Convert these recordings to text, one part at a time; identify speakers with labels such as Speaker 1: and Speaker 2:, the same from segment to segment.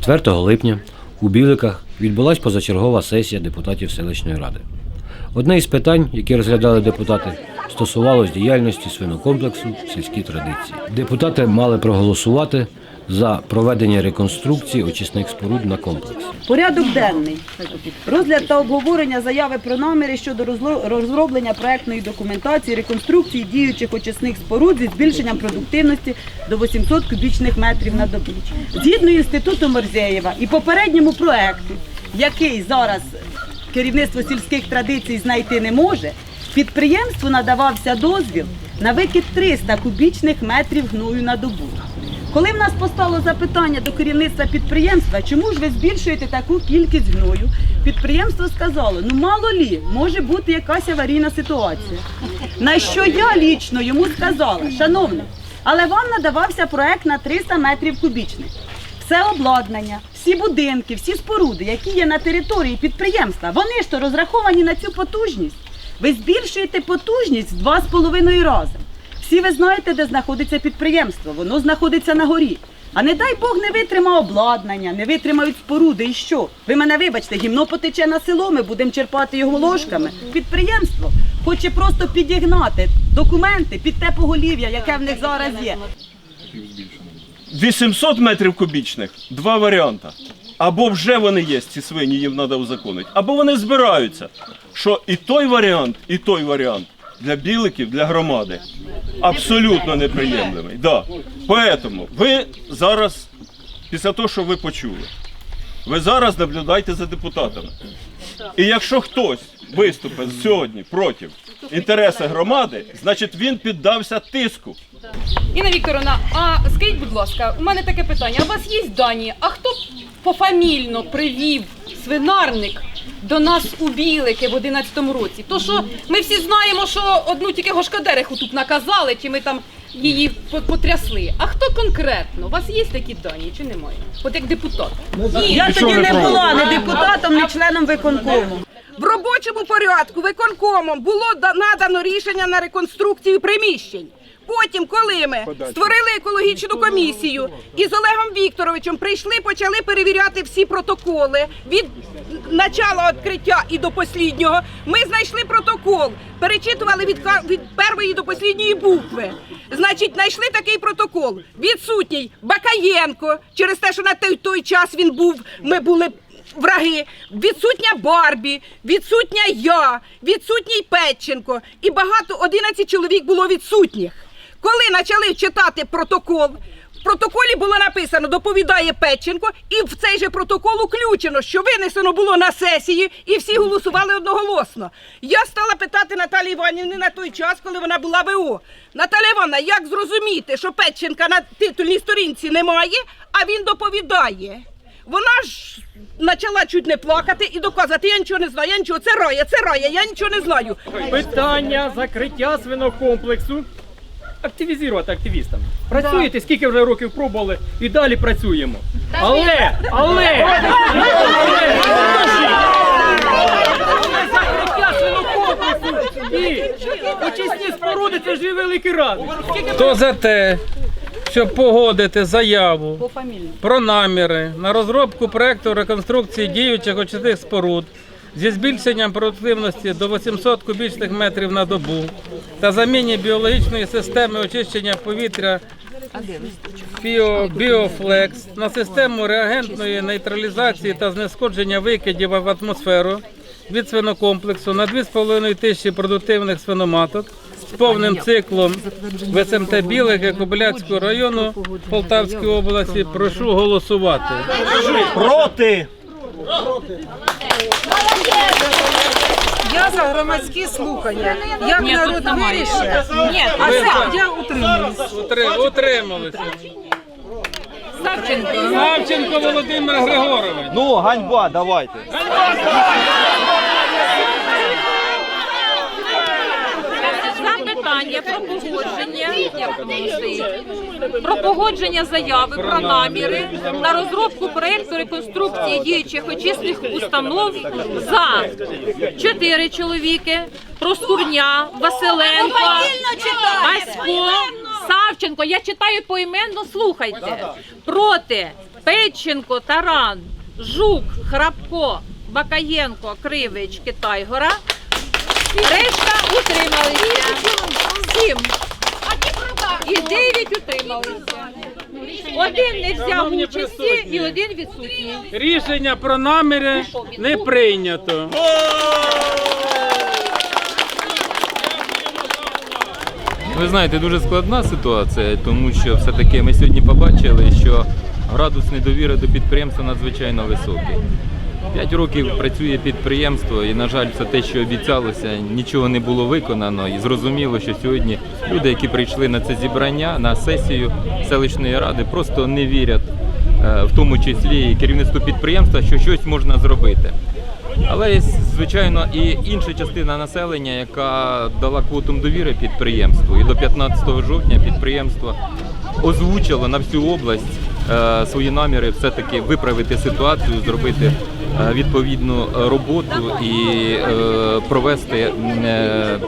Speaker 1: 4 липня у Біликах відбулася позачергова сесія депутатів селищної ради. Одне із питань, які розглядали депутати, стосувалось діяльності свинокомплексу сільські традиції. Депутати мали проголосувати за проведення реконструкції очисних споруд на комплекс.
Speaker 2: Порядок денний. Розгляд та обговорення заяви про наміри щодо розроблення проектної документації реконструкції діючих очисних споруд зі збільшенням продуктивності до 800 кубічних метрів на добу. Згідно інституту Морзеєва і попередньому проекту, який зараз керівництво сільських традицій знайти не може, підприємству надавався дозвіл на викид 300 кубічних метрів гною на добу. Коли в нас постало запитання до керівництва підприємства, чому ж ви збільшуєте таку кількість гною, підприємство сказало, ну мало лі, може бути якась аварійна ситуація. На що я лічно йому сказала, шановний, але вам надавався проект на 300 метрів кубічних. Все обладнання, всі будинки, всі споруди, які є на території підприємства, вони ж то розраховані на цю потужність. Ви збільшуєте потужність в два з половиною рази. Всі ви знаєте, де знаходиться підприємство, воно знаходиться на горі. А не дай Бог не витрима обладнання, не витримають споруди. І що? Ви мене вибачте, гімно потече на село, ми будемо черпати його ложками. Підприємство хоче просто підігнати документи під те поголів'я, яке в них зараз є.
Speaker 3: 800 метрів кубічних два варіанти. Або вже вони є, ці свині, їм треба узаконити, або вони збираються. Що і той варіант, і той варіант для біликів, для громади абсолютно неприємливий. Да. Поэтому ви зараз, після того, що ви почули, ви зараз наблюдайте за депутатами. І якщо хтось виступить сьогодні проти інтересу громади, значить він піддався тиску.
Speaker 4: Інна Вікторовна, а скажіть, будь ласка, у мене таке питання. У вас є дані? А хто пофамільно привів свинарник до нас у Білики в 11-му році? То що ми всі знаємо, що одну тільки Гошкадериху тут наказали, чи ми там її по- потрясли. А хто конкретно? У вас є такі дані чи немає? От як депутат.
Speaker 2: Я тоді не була ні депутатом, ні членом виконкому.
Speaker 5: В робочому порядку виконкомом було надано рішення на реконструкцію приміщень. Потім, коли ми створили екологічну комісію і з Олегом Вікторовичем прийшли, почали перевіряти всі протоколи від начала відкриття і до посліднього. Ми знайшли протокол, перечитували від, від першої до послідньої букви. Значить, знайшли такий протокол. Відсутній Бакаєнко через те, що на той, той час він був. Ми були враги, відсутня Барбі, відсутня я, відсутній Петченко і багато 11 чоловік було відсутніх. Коли почали читати протокол, в протоколі було написано доповідає Петченко, і в цей же протокол уключено, що винесено було на сесії, і всі голосували одноголосно. Я стала питати Наталі Іванівни на той час, коли вона була ВО. Наталя Івановна, як зрозуміти, що Петченка на титульній сторінці немає, а він доповідає? Вона ж почала чуть не плакати і доказувати, я нічого не знаю, я нічого, це рая, це рая, я нічого не знаю.
Speaker 6: Питання закриття свинокомплексу активізувати активістам. Працюєте, скільки вже років пробували і далі працюємо. Але, але, але, але! Закриття свинокомплексу і очисні споруди це ж і великий раз.
Speaker 7: Хто за те, щоб погодити заяву про наміри на розробку проекту реконструкції діючих очисних споруд зі збільшенням продуктивності до 800 кубічних метрів на добу та заміні біологічної системи очищення повітря Біофлекс на систему реагентної нейтралізації та знешкодження викидів в атмосферу від свинокомплексу на 2,5 тисячі продуктивних свиноматок з повним циклом в СМТ Білих Якобиляцького району Полтавської області. Прошу голосувати.
Speaker 3: Проти!
Speaker 5: Я за громадські слухання. Як народ вирішить, а це я утримуюсь.
Speaker 7: Утри- Утрималися.
Speaker 4: Савченко.
Speaker 7: Савченко Володимир Григорович.
Speaker 8: Ну, ганьба, давайте.
Speaker 4: Запитання про погодження про погодження заяви про наміри на розробку проєкту реконструкції діючих очисних установ за чотири чоловіки: Проскурня, Василенко, Асько, Савченко. Я читаю поіменно, слухайте. Проти
Speaker 8: Петченко, Таран, Жук, Храпко, Бакаєнко, Кривич, Китайгора. Решта утрималися. Сім. І дев'ять утрималися. Один не взяв участі і один відсутній.
Speaker 7: Рішення про наміри не прийнято.
Speaker 9: Ви знаєте, дуже складна ситуація, тому що все-таки ми сьогодні побачили, що градус недовіри до підприємства надзвичайно високий. П'ять років працює підприємство, і, на жаль, все те, що обіцялося, нічого не було виконано. І зрозуміло, що сьогодні люди, які прийшли на це зібрання, на сесію селищної ради, просто не вірять, е, в тому числі і керівництву підприємства, що щось можна зробити. Але звичайно, і інша частина населення, яка дала квотум довіри підприємству. І до 15 жовтня підприємство озвучило на всю область е, свої наміри все-таки виправити ситуацію, зробити відповідну е, роботу і е, провести е,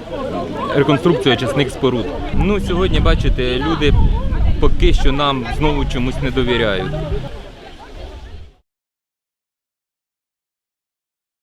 Speaker 9: реконструкцію очисних споруд. Ну, сьогодні, бачите, люди поки що нам знову чомусь не довіряють.